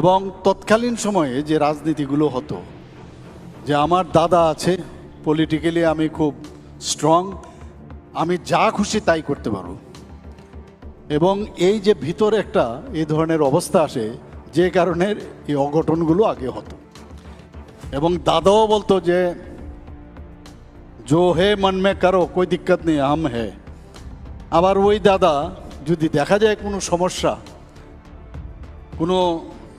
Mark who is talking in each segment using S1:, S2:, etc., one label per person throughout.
S1: এবং তৎকালীন সময়ে যে রাজনীতিগুলো হতো, যে আমার দাদা আছে পলিটিক্যালি আমি খুব স্ট্রং আমি যা খুশি তাই করতে পারব। এবং এই যে ভিতরে একটা এই ধরনের অবস্থা আসে, যে কারণে এই অঘটনগুলো আগে হতো। এবং দাদাও বলতো যে, জো হে মন মে করো, কোই দিক্কত নেই হাম হে আবার ওই দাদা যদি দেখা যায় কোনো সমস্যা, কোনো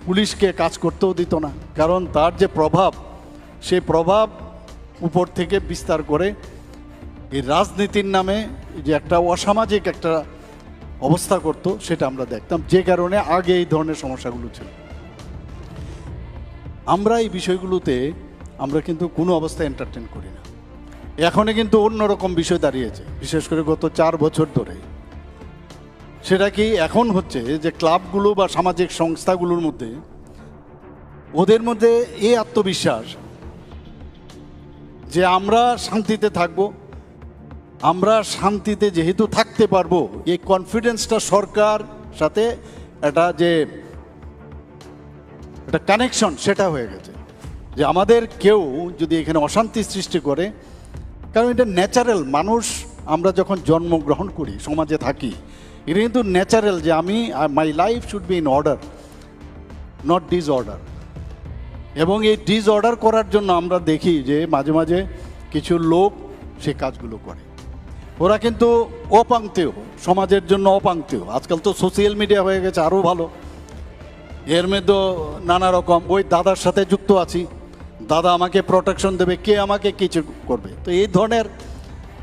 S1: পুলিশকে কাজ করতেও দিত না। কারণ তার যে প্রভাব সেই প্রভাব উপর থেকে বিস্তার করে এই রাজনীতির নামে যে একটা অসামাজিক একটা অবস্থা করতো, সেটা আমরা দেখতাম। যে কারণে আগে এই ধরনের সমস্যাগুলো ছিল। আমরা এই বিষয়গুলোতে আমরা কিন্তু কোনো অবস্থায় এন্টারটেন করি না। এখনে কিন্তু অন্যরকম বিষয় দাঁড়িয়েছে। বিশেষ করে গত চার বছর ধরে সেটা কি এখন হচ্ছে যে ক্লাবগুলো বা সামাজিক সংস্থাগুলোর মধ্যে ওদের মধ্যে এই আত্মবিশ্বাস যে আমরা শান্তিতে থাকব, আমরা শান্তিতে যেহেতু থাকতে পারব, এই কনফিডেন্সটা সরকার সাথে একটা যে একটা কানেকশন সেটা হয়ে গেছে। যে আমাদের কেউ যদি এখানে অশান্তি সৃষ্টি করে, কারণ এটা ন্যাচারাল মানুষ আমরা যখন জন্মগ্রহণ করি, সমাজে থাকি এটা কিন্তু ন্যাচারাল যে আমি my life should be in order not disorder এবং এই ডিসঅর্ডার করার জন্য আমরা দেখি যে মাঝে মাঝে কিছু লোক সে কাজগুলো করে। ওরা কিন্তু অপাঙ্ক্তেয় সমাজের জন্য অপাঙ্ক্তেয় আজকাল তো সোশ্যাল মিডিয়া হয়ে গেছে, আরও ভালো। এর মধ্যে নানা রকম, ওই দাদার সাথে যুক্ত আছি। দাদা আমাকে প্রোটেকশন দেবে, কে আমাকে কিছু করবে? তো এই ধরনের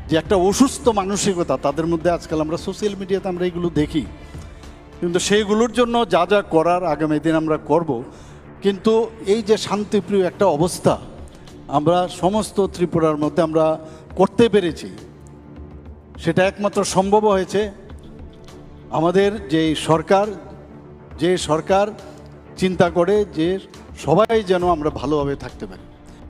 S1: যে একটা অসুস্থ মানসিকতা তাদের মধ্যে আজকাল আমরা সোশ্যাল মিডিয়াতে আমরা এগুলো দেখি। কিন্তু সেইগুলোর জন্য যা যা করার আগামী দিন আমরা করব। কিন্তু এই যে শান্তিপ্রিয় একটা অবস্থা আমরা সমস্ত ত্রিপুরার মধ্যে আমরা করতে পেরেছি। সেটা একমাত্র সম্ভব হয়েছে আমাদের যে সরকার যে সরকার চিন্তা করে যে সবাই যেন আমরা ভালোভাবে থাকতে পারি।